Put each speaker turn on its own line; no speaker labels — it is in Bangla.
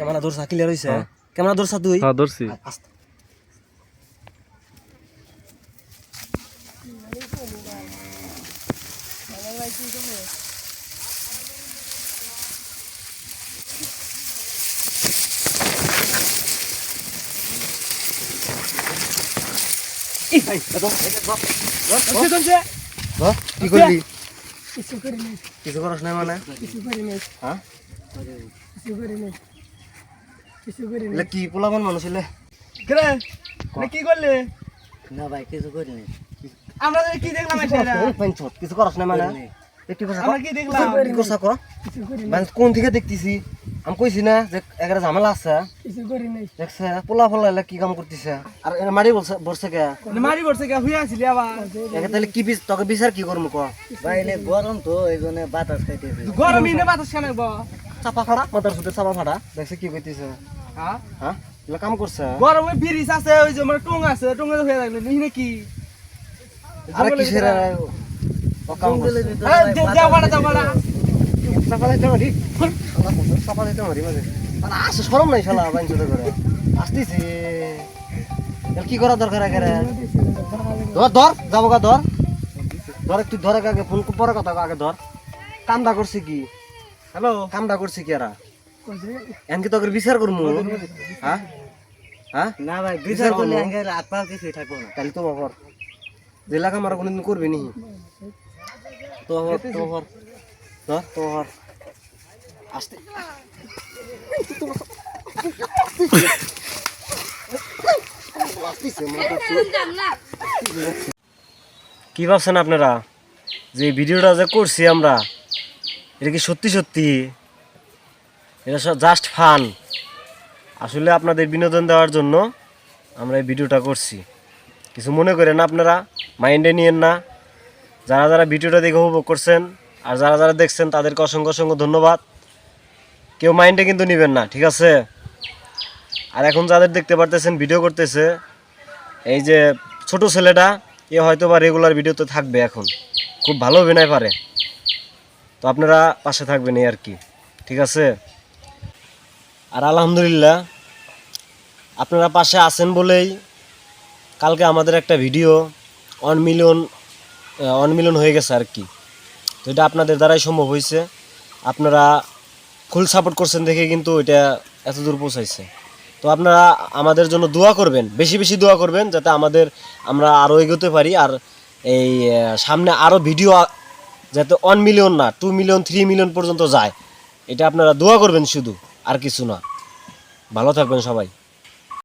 ক্যামেরা ধরছা ক্লিয়ার হইছে? ক্যামেরা ধরছা তুই?
হ্যাঁ ধরছি।
কি করলি?
কিছু
করাস নাই মানে?
কিছু করিনি।
হ্যাঁ?
কিছু করিনি। কিছু করিনি।
এলে কি পোলাবান মানুষ এলে?
কেরে? কি করলে?
না ভাই কিছু করিনি।
আমরা কি দেখলাম এটা
পঞ্চত কিছু করাস নাই মানে? একটু কথা
আমরা কি দেখলাম?
কি করছা ক মানে কোন থেকে দেখতেছি? আমি কইছি না যে এগারে ঝামেলা আছে।
কিছু
দেখছে পোলা পোলা এলে কি কাম করতেছে? আর এরা মারি বলছে বসছে কে?
মারি পড়ছে কে হুই আসিলি আবার।
একে তাহলে কি বিচ তোকে বিচার কি করব ক?
ভাই এনে গরম তো এই জন্য বাতাস খাইতেছে।
গরম ইনে বাতাস গো?
চাপা ফাড়া মাথার সুতে চাপা ফাড়া দেখছে কি কইতেছে।
হ্যাঁ
হ্যাঁ কাম করছে?
গরমে ব্রিজ আছে ওই যে মানে টং আছে টঙ্গে হয়ে থাকলে। নিহিনে কি
আর কিসের ও কাম করছে।
যাও বাড়া যাও
মারি মারি মাঝে। আর আসে শরম নাই শালা বাইঞ্চতে করে। আসতেছি। কি করা দরকার আগে ধর ধর যাব গা ধর। ধর একটু ধরে আগে ফোন পরে কথা আগে ধর। কামটা করছে কি?
হ্যালো।
কামটা করছে কি এরা? এনকি তোকে বিচার করব হ্যাঁ? হ্যাঁ?
না ভাই
বিচার
করলে হাত পা কিছুই থাকব না।
তাহলে তো বাবার। জেলা কামারা কোনদিন করবি নি। তো বাবার তো বাবার। ধর তো বাবার। আসতে। কি ভাবছেন আপনারা? যে ভিডিওটা যে করছি আমরা এটা কি সত্যি সত্যি? এটা জাস্ট ফান আসলে আপনাদের বিনোদন দেওয়ার জন্য আমরা এই ভিডিওটা করছি। কিছু মনে করেন আপনারা মাইন্ডে নিয়েন না। যারা যারা ভিডিওটা দেখে উপভোগ করছেন আর যারা যারা দেখছেন, তাদেরকে অসংখ্য অসংখ্য ধন্যবাদ। কেউ মাইন্ডে কিন্তু নেবেন না, ঠিক আছে? আর এখন যাদের দেখতে পারতেছেন ভিডিও করতেছে, এই যে ছোট ছেলেটা, এ হয়তো বা রেগুলার ভিডিওতে থাকবে এখন। খুব ভালো অভিনয় পারে। তো আপনারা পাশে থাকবেন এই আর কি, ঠিক আছে? আর আলহামদুলিল্লাহ, আপনারা পাশে আছেন বলেই কালকে আমাদের একটা ভিডিও ওয়ান মিলিয়ন হয়ে গেছে আর কি। তো এটা আপনাদের দ্বারাই সম্ভব হয়েছে। আপনারা ফুল সাপোর্ট করছেন দেখে কিন্তু এটা এত দূর পৌঁছাইছে। তো আপনারা আমাদের জন্য দোয়া করবেন, বেশি বেশি দোয়া করবেন, যাতে আমাদের আমরা আরও এগোতে পারি। আর এই সামনে আরও ভিডিও যাতে ওয়ান মিলিয়ন না টু মিলিয়ন থ্রি মিলিয়ন পর্যন্ত যায়। এটা আপনারা দোয়া করবেন শুধু, আর কিছু না। ভালো থাকবেন সবাই।